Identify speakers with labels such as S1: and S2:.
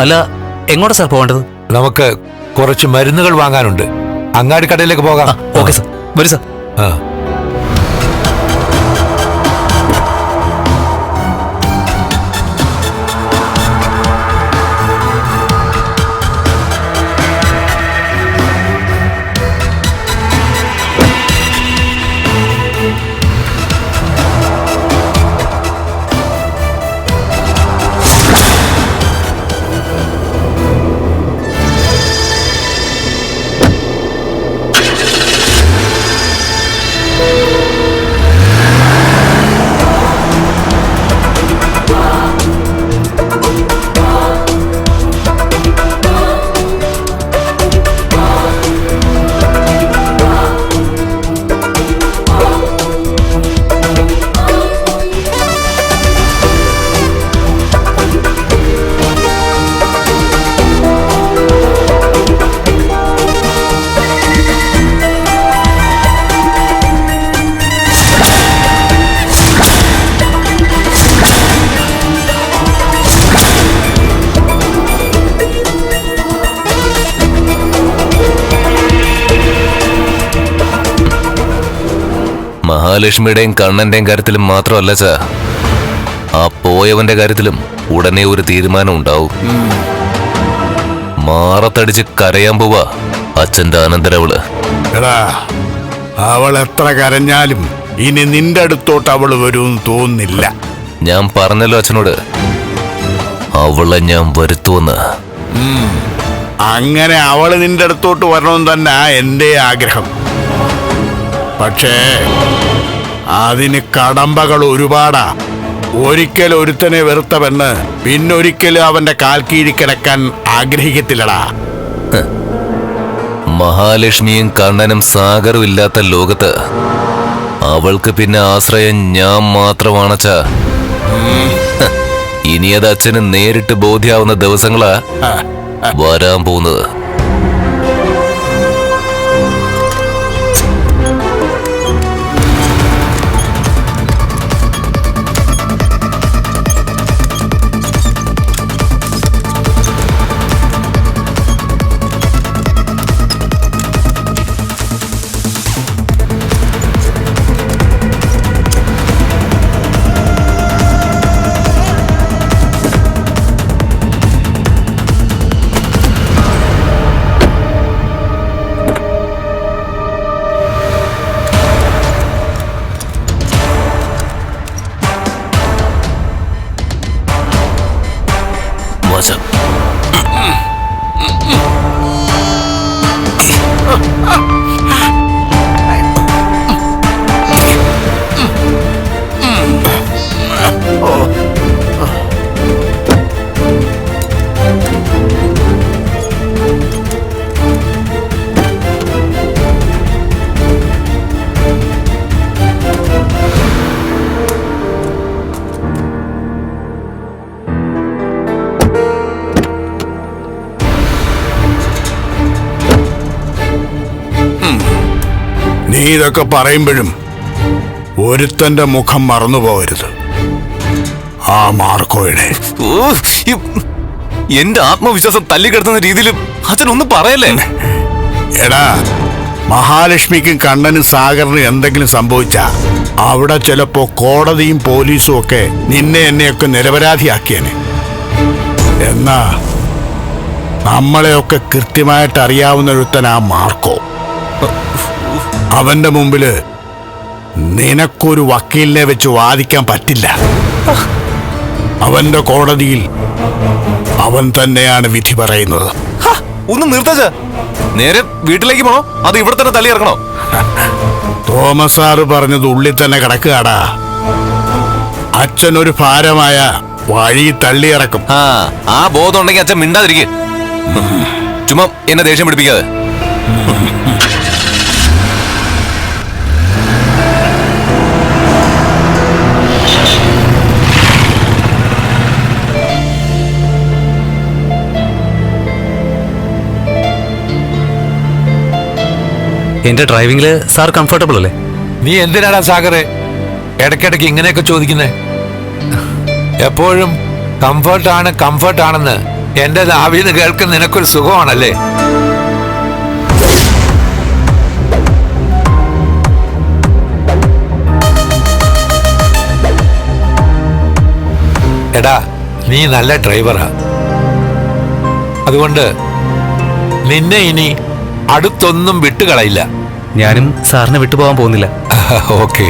S1: അല്ല എങ്ങോട്ടാ സാർ പോകേണ്ടത്?
S2: നമുക്ക് കുറച്ച് മരുന്നുകൾ വാങ്ങാനുണ്ട്. അങ്ങാടി കടയിലേക്ക് പോകാം
S1: ഓക്കെ സാർ. വരൂ സാർ.
S2: ആ.
S3: മഹാലക്ഷ്മിയുടെയും കണ്ണന്റെയും കാര്യത്തിലും മാത്രമല്ല ചാ ആ പോയവന്റെ കാര്യത്തിലും ഉടനെ ഒരു തീരുമാനം ഉണ്ടാവും. മാറത്തടിച്ച് കരയാൻ പോവാ അച്ഛന്റെ അനന്തരവൾ.
S4: എടാ അവൾ എത്ര കരഞ്ഞാലും ഇനി നിന്റെ അടുത്തോട്ട് അവൾ വരുമെന്ന് തോന്നില്ല.
S3: ഞാൻ പറഞ്ഞല്ലോ അച്ഛനോട്. അവളെ ഞാൻ വരുത്തുവന്ന്
S4: അങ്ങനെ അവൾ നിന്റെ അടുത്തോട്ട് വരണമെന്ന് തന്നെ എന്റെ ആഗ്രഹം. പക്ഷേ അതിന് കടമ്പകൾ ഒരുപാടാ. ഒരിക്കൽ ഒരുത്തനെ വെറുത്ത പെണ്ണ് പിന്നൊരിക്കലും അവന്റെ കാൽ കീഴി കിടക്കാൻ ആഗ്രഹിക്കത്തില്ലടാ.
S3: മഹാലക്ഷ്മിയും കണ്ണനും സാഗറും ഇല്ലാത്ത ലോകത്ത് അവൾക്ക് പിന്നെ ആശ്രയം ഞാൻ മാത്രമാണച്ച. ഇനി അത് അച്ഛന് നേരിട്ട് ബോധ്യാവുന്ന ദിവസങ്ങളാ വരാൻ പോകുന്നത്. ஆ
S4: നീ ഇതൊക്കെ പറയുമ്പോഴും ഒരുത്തന്റെ മുഖം മറന്നുപോകരുത്. ആ മാർക്കോയുടെ.
S3: എന്റെ ആത്മവിശ്വാസം തല്ലിക്കിടത്തുന്ന രീതിയിൽ അച്ഛൻ ഒന്നും പറയല്ലേ?
S4: എടാ മഹാലക്ഷ്മിക്കും കണ്ണനും സാഗറിനും എന്തെങ്കിലും സംഭവിച്ച അവിടെ ചിലപ്പോ കോടതിയും പോലീസും ഒക്കെ നിന്നെ എന്നെയൊക്കെ നിരപരാധിയാക്കിയനെ. എന്നാ നമ്മളെയൊക്കെ കൃത്യമായിട്ട് അറിയാവുന്ന ഒരുത്തൻ ആ മാർക്കോ അവന്റെ മുമ്പിൽ നിനക്കൊരു വക്കീലിനെ വെച്ച് വാദിക്കാൻ പറ്റില്ല. അവന്റെ കോടതിയിൽ അവൻ തന്നെയാണ് വിധി പറയുന്നത്.
S3: ഒന്ന് നിർത്തച്ച നേരെ വീട്ടിലേക്ക് പോണോ? അത് ഇവിടെ തന്നെ ഇറങ്ങണോ
S4: തോമസ് സാറ് പറഞ്ഞത് ഉള്ളിൽ തന്നെ കിടക്കുകടാ അച്ഛൻ ഒരു ഭാരമായ വഴി തള്ളിയിറക്കും
S3: ആ ബോധം ഉണ്ടെങ്കിൽ അച്ഛൻ മിണ്ടാതിരിക്കും. ചുമ്മാ എന്നെ ദേഷ്യം പിടിപ്പിക്കാതെ.
S1: എന്റെ ഡ്രൈവിംഗിൽ സാർ കംഫർട്ടബിൾ അല്ലേ?
S2: നീ എന്തിനാടാ സാഗറെ? ഇടയ്ക്കിടയ്ക്ക് ഇങ്ങനെയൊക്കെ ചോദിക്കുന്നേ? എപ്പോഴും കംഫർട്ടാണ് കംഫർട്ടാണെന്ന് എന്റെ നാവിന്ന് കേൾക്കുന്ന നിനക്കൊരു സുഖമാണല്ലേ? എടാ നീ നല്ല ഡ്രൈവറാ അതുകൊണ്ട് നിന്നെ ഇനി അടുത്തൊന്നും വിട്ടുകളയില്ല.
S1: ഞാനും സാറിനെ വിട്ടുപോകാൻ പോകുന്നില്ല.
S2: ഓക്കെ